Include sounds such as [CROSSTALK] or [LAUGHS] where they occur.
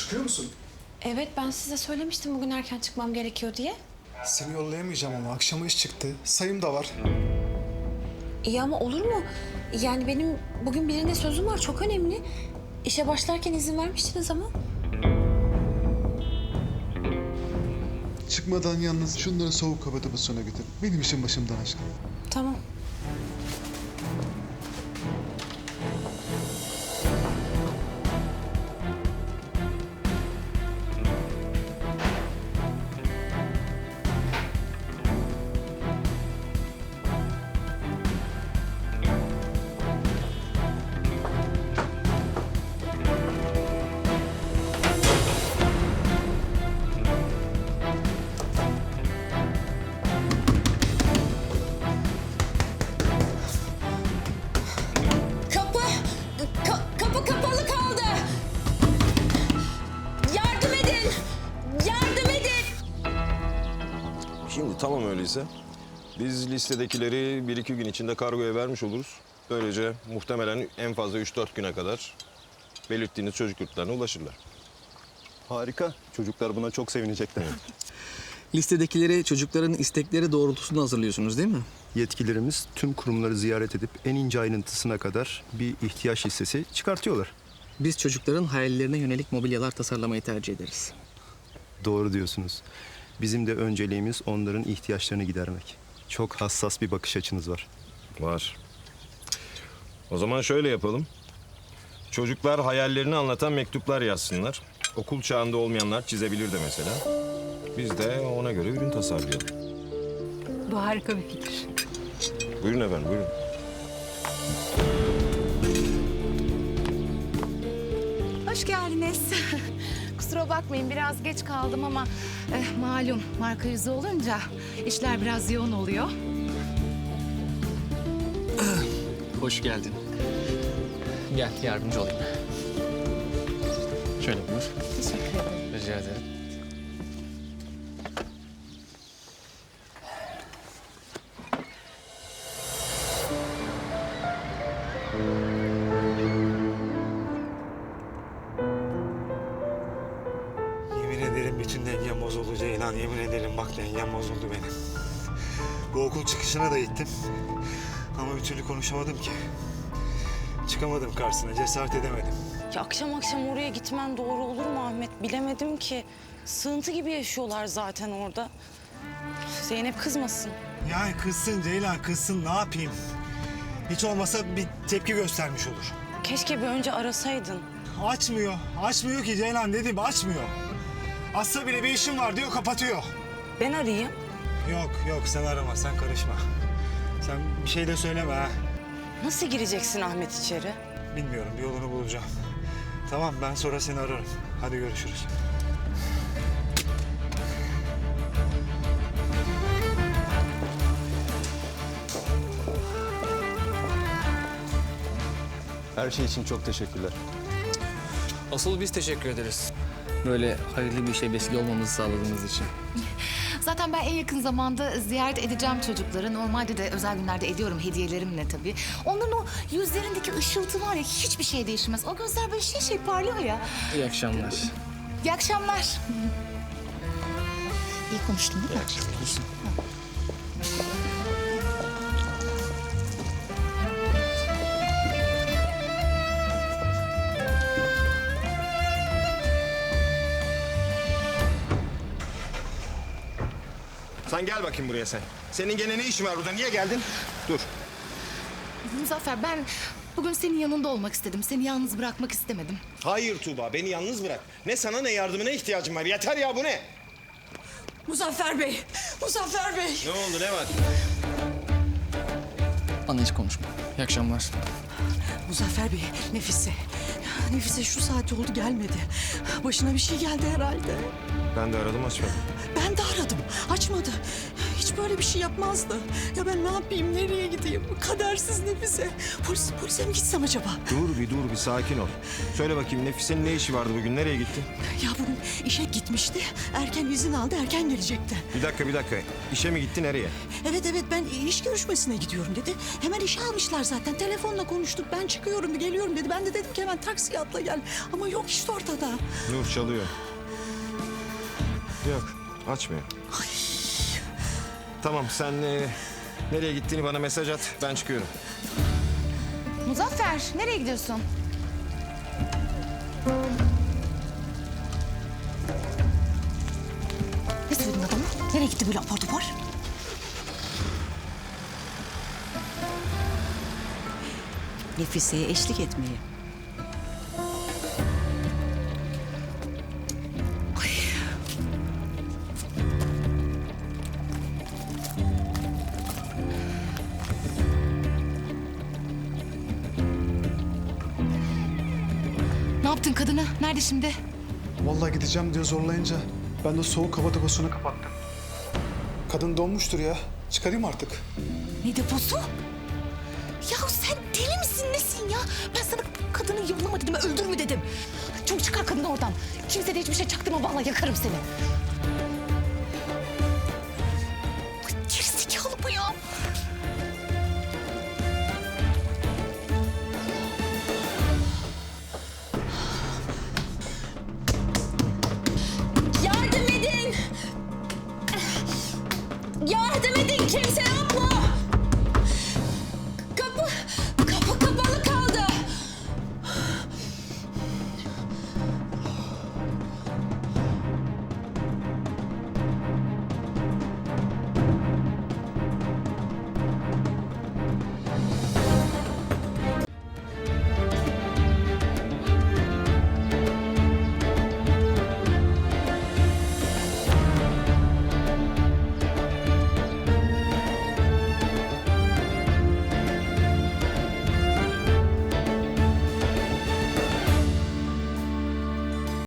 Çıkıyor musun? Evet ben size söylemiştim bugün erken çıkmam gerekiyor diye. Seni yollayamayacağım ama akşama iş çıktı. Sayım da var. İyi ama olur mu? Yani benim bugün birine sözüm var çok önemli. İşe başlarken izin vermiştiniz ama. Çıkmadan yalnız şunları soğuk havada basına getir. Benim işim başımdan aşkın. Tamam. Şimdi tamam öyleyse. Biz listedekileri bir iki gün içinde kargoya vermiş oluruz. Böylece muhtemelen en fazla 3-4 güne kadar belirttiğiniz çocuk yurtlarına ulaşırlar. Harika. Çocuklar buna çok sevinecekler. [LAUGHS] Listedekileri çocukların istekleri doğrultusunda hazırlıyorsunuz değil mi? Yetkililerimiz tüm kurumları ziyaret edip en ince ayrıntısına kadar bir ihtiyaç listesi çıkartıyorlar. Biz çocukların hayallerine yönelik mobilyalar tasarlamayı tercih ederiz. Doğru diyorsunuz. Bizim de önceliğimiz onların ihtiyaçlarını gidermek. Çok hassas bir bakış açınız var. Var. O zaman şöyle yapalım. Çocuklar hayallerini anlatan mektuplar yazsınlar. Okul çağında olmayanlar çizebilir de mesela. Biz de ona göre ürün tasarlayalım. Bu harika bir fikir. Buyurun efendim, buyurun. Hoş geldiniz. [LAUGHS] Kusura bakmayın biraz geç kaldım ama eh, malum marka yüzü olunca işler biraz yoğun oluyor. Hoş geldin. Gel yardımcı olayım. Şöyle buyur. Teşekkür ederim. Rica ederim. Ceylan. Yemin ederim bak dengem bozuldu benim. Bu okul çıkışına da gittim. Ama bir türlü konuşamadım ki. Çıkamadım karşısına, cesaret edemedim. Ya akşam akşam oraya gitmen doğru olur mu Ahmet? Bilemedim ki. Sığıntı gibi yaşıyorlar zaten orada. Zeynep kızmasın. Yani kızsın Ceylan, kızsın ne yapayım? Hiç olmasa bir tepki göstermiş olur. Keşke bir önce arasaydın. Açmıyor, açmıyor ki Ceylan dedim, açmıyor. Asla bile bir işim var diyor, kapatıyor. Ben arayayım. Yok, yok sen arama, sen karışma. Sen bir şey de söyleme ha. Nasıl gireceksin Ahmet içeri? Bilmiyorum, bir yolunu bulacağım. Tamam, ben sonra seni ararım. Hadi görüşürüz. Her şey için çok teşekkürler. Asıl biz teşekkür ederiz. Böyle hayırlı bir işe vesile olmamızı sağladığınız için. Zaten ben en yakın zamanda ziyaret edeceğim çocukları. Normalde de özel günlerde ediyorum hediyelerimle tabii. Onların o yüzlerindeki ışıltı var ya hiçbir şey değişmez. O gözler böyle şey şey parlıyor ya. İyi akşamlar. İyi akşamlar. İyi konuştun değil mi? Sen gel bakayım buraya sen. Senin gene ne işin var burada? Niye geldin? Dur. Muzaffer ben bugün senin yanında olmak istedim. Seni yalnız bırakmak istemedim. Hayır Tuğba, beni yalnız bırak. Ne sana ne yardımına ihtiyacım var. Yeter ya bu ne? Muzaffer Bey! Muzaffer Bey! Ne oldu, ne var? Anne hiç konuşma. İyi akşamlar. Muzaffer Bey, Nefise. Nefise şu saat oldu gelmedi. Başına bir şey geldi herhalde. Ben de aradım açmadım. Aradım, açmadı. Hiç böyle bir şey yapmazdı. Ya ben ne yapayım, nereye gideyim? Kadersiz Nefise. Polis, polise mi gitsem acaba? Dur bir dur bir sakin ol. Söyle bakayım Nefise'nin ne işi vardı bugün? Nereye gitti? Ya bugün işe gitmişti. Erken izin aldı, erken gelecekti. Bir dakika bir dakika. İşe mi gitti nereye? Evet evet ben iş görüşmesine gidiyorum dedi. Hemen işe almışlar zaten. Telefonla konuştuk. Ben çıkıyorum, geliyorum dedi. Ben de dedim ki hemen taksiye atla gel. Ama yok işte ortada. Nur çalıyor. Yok açmıyor. Tamam sen e, nereye gittiğini bana mesaj at. Ben çıkıyorum. Muzaffer nereye gidiyorsun? Ne söyledin adama? Nereye gitti böyle apar topar? Nefise'ye eşlik etmeye. Yaptın kadına? Nerede şimdi? Vallahi gideceğim diye zorlayınca ben de soğuk hava deposunu kapattım. Kadın donmuştur ya. Çıkarayım artık. Ne deposu? Ya sen deli misin nesin ya? Ben sana kadını yollama dedim, öldürme dedim. Çabuk çıkar kadını oradan. Kimse de hiçbir şey çaktırma vallahi yakarım seni. Yardım edin kimse yok?